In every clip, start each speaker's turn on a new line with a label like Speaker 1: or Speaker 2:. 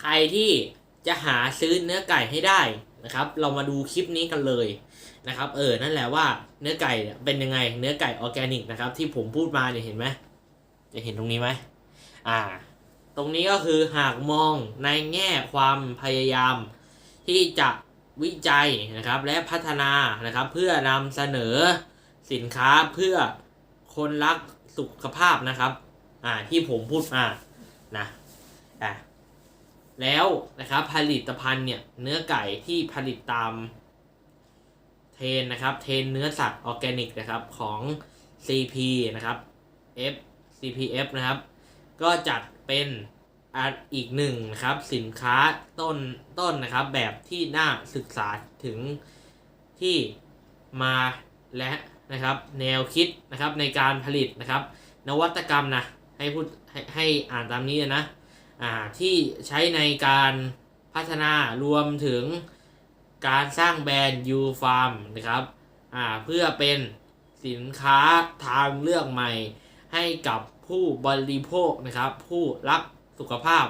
Speaker 1: ใครที่จะหาซื้อเนื้อไก่ให้ได้นะครับ เรามาดูคลิปนี้กันเลยนะครับ เออ นั่นแหละว่าเนื้อไก่เป็นยังไง เนื้อไก่ออร์แกนิกนะครับ ที่ผมพูดมาเนี่ยเห็นไหมจะเห็นตรงนี้ไหมอ่า ตรงนี้ก็คือหากมองในแง่ความพยายาม ที่จะวิจัยนะครับ และพัฒนานะครับ เพื่อนำเสนอสินค้าเพื่อคนรักสุขภาพนะครับ อ่าที่ผมพูดมานะอะ แล้วนะครับผลิตภัณฑ์เนี่ยเนื้อไก่ที่ผลิตตามเทรนนะครับเทรนเนื้อสัตว์ออร์แกนิกนะครับของ CP นะครับ F CPF นะครับ ก็จัดเป็นอีกหนึ่งนะครับสินค้าต้นต้นนะครับแบบที่น่าศึกษาถึงที่มาและนะครับแนวคิดนะครับในการผลิตนะครับ นวัตกรรมนะให้พูดให้ให้อ่านตามนี้นะ ที่ใช้ในการพัฒนารวมถึงการสร้างแบรนด์ U Farm นะครับอ่าเพื่อเป็นสินค้าทางเลือกใหม่ให้กับผู้บริโภคนะครับ ผู้รักสุขภาพ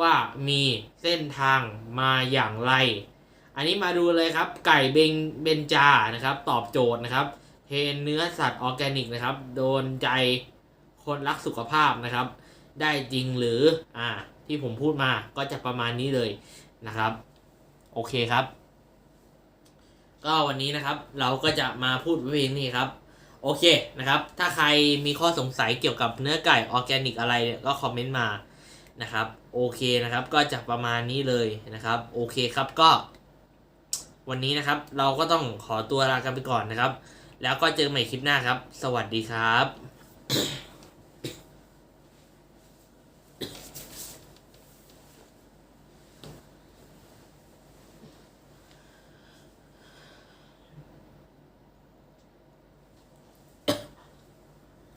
Speaker 1: ว่ามีเส้นทางมาอย่างไร อันนี้มาดูเลยครับ ไก่เบงเบนจานะครับ ตอบโจทย์นะครับ เทนเนื้อสัตว์ออร์แกนิกนะครับ โดนใจคนรักสุขภาพนะครับ ได้จริงหรือ อ่า ที่ผมพูดมาก็จะประมาณนี้เลยนะครับ โอเคครับ ก็วันนี้นะครับ เราก็จะมาพูดเพียงนี้ครับ โอเคนะครับ ถ้าใครมีข้อสงสัยเกี่ยวกับเนื้อไก่ออร์แกนิกอะไรเนี่ยก็คอมเมนต์มานะครับ โอเคนะครับ ก็จะประมาณนี้เลยนะครับ โอเคครับก็ วันนี้นะครับ เราก็ต้องขอตัวลากันไปก่อนนะครับ แล้วก็เจอกันใหม่คลิปหน้าครับ สวัสดีครับ